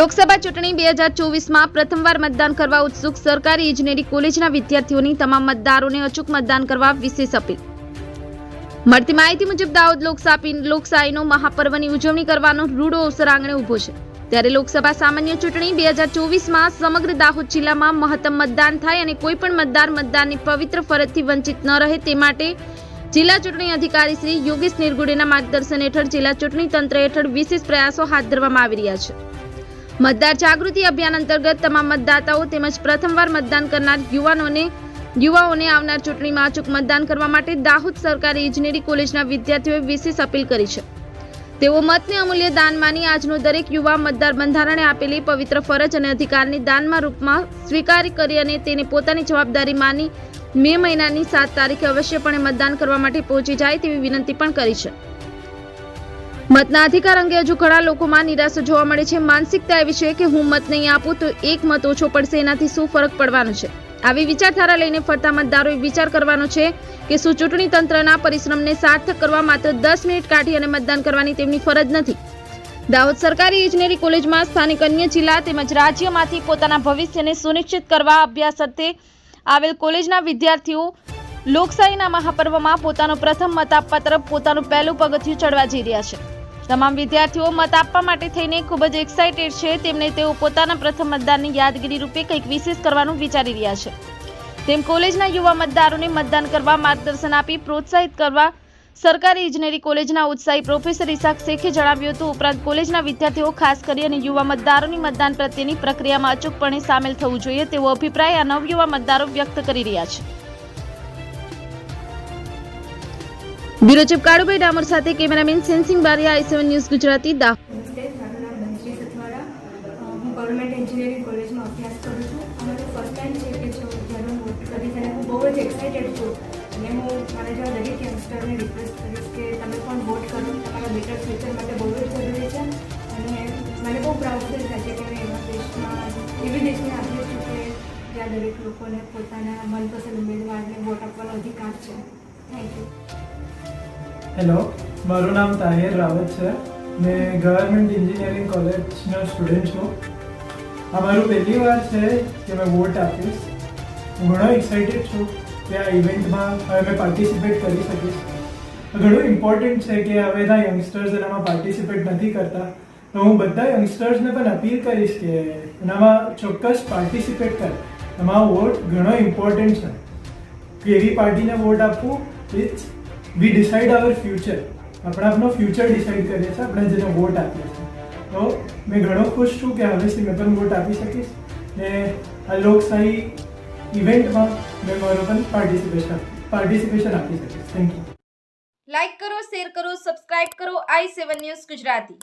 લોકસભા ચૂંટણી બે હજાર ચોવીસમાં પ્રથમવાર મતદાન કરવા ઉત્સુક સરકારી ઇજનેરી કોલેજના વિદ્યાર્થીઓની તમામ મતદારોને અચૂક મતદાન કરવા વિશેષ અપીલ. મળતી માહિતી મુજબ દાહોદ લોકશાહી લોકશાહીનો મહાપર્વની ઉજવણી કરવાનો રૂડો અવસર આંગણે ઊભો છે. ત્યારે લોકસભા સામાન્ય ચૂંટણી બે હજાર ચોવીસમાં સમગ્ર દાહોદ જિલ્લામાં મહત્તમ મતદાન થાય અને કોઈ પણ મતદાર મતદાનની પવિત્ર ફરજથી વંચિત ન રહે તે માટે જિલ્લા ચૂંટણી અધિકારી શ્રી યોગેશ નિર્ગુડેના માર્ગદર્શન હેઠળ જિલ્લા ચૂંટણી તંત્ર હેઠળ વિશેષ પ્રયાસો હાથ ધરવામાં આવી રહ્યા છે. મતદાર જાગૃતિ અભિયાન અંતર્ગત તમામ મતદાતાઓ તેમજ પ્રથમવાર મતદાન કરનાર યુવાનોને યુવાઓને આવનાર ચૂંટણીમાં અચૂક મતદાન કરવા માટે દાહોદ સરકારી ઇજનેરી કોલેજના વિદ્યાર્થીઓએ વિશેષ અપીલ કરી છે. તેઓ મતને અમૂલ્ય દાન માની આજનો દરેક યુવા મતદાર બંધારણે આપેલી પવિત્ર ફરજ અને અધિકારની દાનમાં રૂપમાં સ્વીકાર કરી અને તેને પોતાની જવાબદારી માની મે મહિનાની સાત તારીખે અવશ્યપણે મતદાન કરવા માટે પહોંચી જાય તેવી વિનંતી પણ કરી છે. મતના અધિકાર અંગે હજુ ઘણા લોકોમાં નિરાશા જોવા મળે છે. માનસિકતા એવી છે કે હું મત નહીં આપું તો એક મત ઓછો પડશે. એનાથી શું ફરક પડવાનો છે? આવી વિચારધારા લઈને ફરતા મતદારોએ વિચાર કરવાનો છે કે શું ચૂંટણી તંત્રના પરિશ્રમને સાર્થક કરવા માત્ર દસ મિનિટ કાઢી અને મતદાન કરવાની તેમની ફરજ નથી? દાહોદ સરકારી ઇજનેરી કોલેજમાં સ્થાનિક અન્ય જિલ્લા તેમજ રાજ્યમાંથી પોતાના ભવિષ્યને સુનિશ્ચિત કરવા અભ્યાસ અર્થે આવેલ કોલેજના વિદ્યાર્થીઓ લોકશાહીના મહાપર્વમાં પોતાનો પ્રથમ મત આપવા તરફ પોતાનું પહેલું પગથિયું ચડવા જઈ રહ્યા છે. તમામ વિદ્યાર્થીઓ મત આપવા માટે થઈને ખૂબ જ એક્સાઇટેડ છે. તેમને તેઓ પોતાના પ્રથમ મતદાનની યાદગીરી રૂપે કંઈક વિશેષ કરવાનું વિચારી રહ્યા છે. તેમ કોલેજના યુવા મતદારોને મતદાન કરવા માર્ગદર્શન આપી પ્રોત્સાહિત કરવા સરકારી ઇજનેરી કોલેજના ઉત્સાહી પ્રોફેસર ઇસાક શેખે જણાવ્યું હતું. ઉપરાંત કોલેજના વિદ્યાર્થીઓ ખાસ કરી અને યુવા મતદારોની મતદાન પ્રત્યેની પ્રક્રિયામાં અચૂકપણે સામેલ થવું જોઈએ તેવો અભિપ્રાય આ નવયુવા મતદારો વ્યક્ત કરી રહ્યા છે. બ્યુરો ચીફ કાળુભાઈ ડામોર સાથે cameraman Sensing Baria, I seven news Gujarati હું ગવર્મેન્ટ એન્જિનિયરિંગ કોલેજમાં અભ્યાસ કરું છું. અમારો ફર્સ્ટ ટાઈમ છે કે જો જ્યારે હું કરીશ અને હું બહુ જ એક્સાઇટેડ છું. અને હું, મારા જેવા દરેક યંગસ્ટરને રિક્વેસ્ટ કરીશ કે તમે પણ વોટ કરો. તમારા બેટર ફ્યુચર માટે બહુ જ જરૂરી છે. અને મને બહુ પ્રાઉડ ફીલ થાય છે કે મેં એવા દેશમાં, એવી દેશને આપ્યો છું કે જ્યાં દરેક લોકોને પોતાના મનપસંદ ઉમેદવારને વોટ આપવાનો અધિકાર છે. થેન્ક યુ હેલો મારું નામ તાહિર રાવત છે. મેં ગવર્મેન્ટ એન્જિનિયરિંગ કોલેજનો સ્ટુડન્ટ છું. આ મારું પહેલી વાર છે કે મેં વોટ આપીશ હું ઘણો એક્સાઇટેડ છું કે આ ઇવેન્ટમાં હવે મેં પાર્ટિસિપેટ કરી શકીશ. ઘણું ઇમ્પોર્ટન્ટ છે કે હવેના યંગસ્ટર્સ એનામાં પાર્ટિસિપેટ નથી કરતા. તો હું બધા યંગસ્ટર્સને પણ અપીલ કરીશ કે એનામાં ચોક્કસ પાર્ટિસિપેટ કરે. એમાં વોટ ઘણો ઇમ્પોર્ટન્ટ છે. કેવી પાર્ટીને વોટ આપવું it's we decide our future આપણે આપણો ફ્યુચર ડિસાઇડ કરીએ છીએ, આપણે જેને વોટ આપીએ છીએ. તો મેં ઘણો ખુશ છું કે હવેથી મેં પણ વોટ આપી શકીશ. ને આ લોકશાહી ઇવેન્ટમાં મેં મારો પણ પાર્ટિસિપેશન પાર્ટિસિપેશન આપી શકીશ. થેન્ક યુ લાઈક કરો શેર કરો સબસ્ક્રાઇબ કરો આઈ સેવન ન્યૂઝ ગુજરાતી.